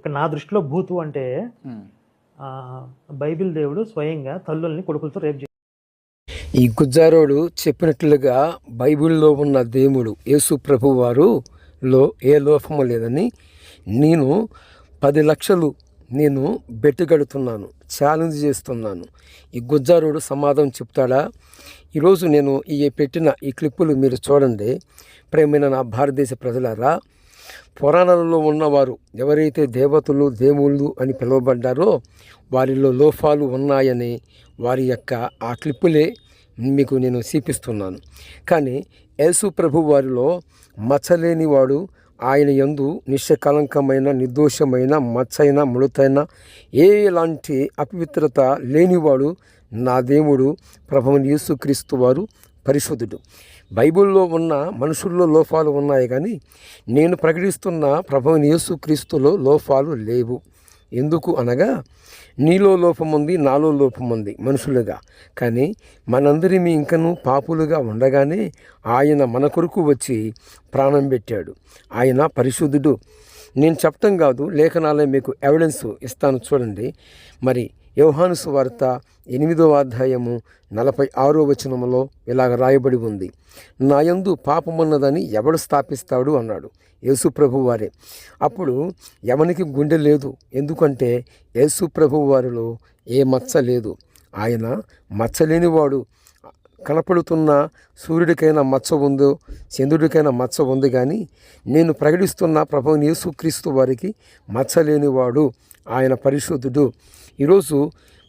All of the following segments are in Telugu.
ఇక్కడ నా దృష్టిలో భూతు అంటే బైబిల్ దేవుడు స్వయంగా తల్లుల్ని కొడుకులతో రేపు ఈ గుజ్జారోడు చెప్పినట్లుగా బైబిల్లో ఉన్న దేవుడు యేసు ప్రభు వారు లో ఏ లోపము లేదని నేను పది లక్షలు నేను బెట్టుగడుతున్నాను ఛాలెంజ్ చేస్తున్నాను. ఈ గుజ్జారోడు సమాధానం చెప్తాడా? ఈరోజు నేను ఈ పెట్టిన ఈ క్లిప్పులు మీరు చూడండి. ప్రేమైన నా భారతదేశ ప్రజలారా పురాణాలలో ఉన్నవారు ఎవరైతే దేవతలు దేవుళ్ళు అని పిలువబడ్డారో వారిలో లోపాలు ఉన్నాయని వారి యొక్క ఆ క్లిప్పులే మీకు నేను చూపిస్తున్నాను. కానీ యేసు ప్రభు వారిలో మచ్చలేనివాడు ఆయన యందు నిష్కలంకమైన నిర్దోషమైన మచ్చైన ముడతైన ఏ ఎలాంటి అపవిత్రత లేనివాడు నా దేవుడు ప్రభువు యేసుక్రీస్తు వారు పరిశుద్ధుడు. బైబిల్లో ఉన్న మనుషుల్లో లోపాలు ఉన్నాయి కానీ నేను ప్రకటిస్తున్న ప్రభు యేసుక్రీస్తులో లోపాలు లేవు. ఎందుకు అనగా నీలో లోపం ఉంది నాలో లోపం ఉంది మనుషులుగా. కానీ మనందరి మీ ఇంకను పాపులుగా ఉండగానే ఆయన మన కొరకు వచ్చి ప్రాణం పెట్టాడు. ఆయన పరిశుద్ధుడు. నేను చెప్పటం కాదు లేఖనాలే మీకు ఎవిడెన్స్ ఇస్తాను చూడండి. మరి యోహాను సువార్త ఎనిమిదవ అధ్యాయము నలభై ఆరో వచనములో ఇలాగ రాయబడి ఉంది. నాయందు పాపమున్నదని ఎవడు స్థాపిస్తాడు? అన్నాడు. యేసు ప్రభు వారే. అప్పుడు ఎవనికి గుండె లేదు? ఎందుకంటే యేసు ప్రభు వారిలో ఏ మచ్చ లేదు. ఆయన మచ్చలేనివాడు. కనపడుతున్న సూర్యుడికైనా మచ్చ ఉందో చంద్రుడికైనా మచ్చ ఉంది కానీ నేను ప్రకటిస్తున్న ప్రభువుని యేసుక్రీస్తు వారికి మచ్చలేనివాడు. ఆయన పరిశుద్ధుడు. ఈరోజు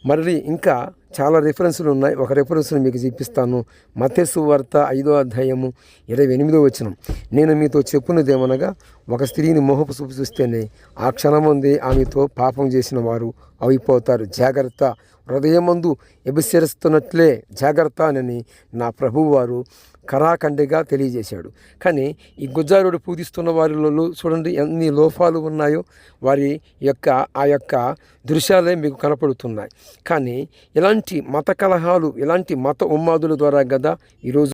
మరి ఇంకా చాలా రిఫరెన్స్లు ఉన్నాయి. ఒక రిఫరెన్స్ను మీకు చూపిస్తాను. మతేసు వార్త ఐదో అధ్యాయము ఇరవై ఎనిమిదో వచనం. నేను మీతో చెప్పున్నదేమనగా ఒక స్త్రీని మోహపు చూపు చూస్తేనే ఆ క్షణమంది ఆమెతో పాపం చేసిన వారు అయిపోతారు. జాగ్రత్త. హృదయమందు ఎబిసిరిస్తున్నట్లే జాగ్రత్త అని నా ప్రభువారు కరాఖండిగా తెలియజేశాడు. కానీ ఈ గుజ్జారుడు పూజిస్తున్న వారిలో చూడండి ఎన్ని లోపాలు ఉన్నాయో. వారి యొక్క ఆ యొక్క దృశ్యాలే మీకు కనపడుతున్నాయి. కానీ ఇలాంటి మత కలహాలు ఇలాంటి మత ఉమ్మాదుల ద్వారా కదా ఈరోజు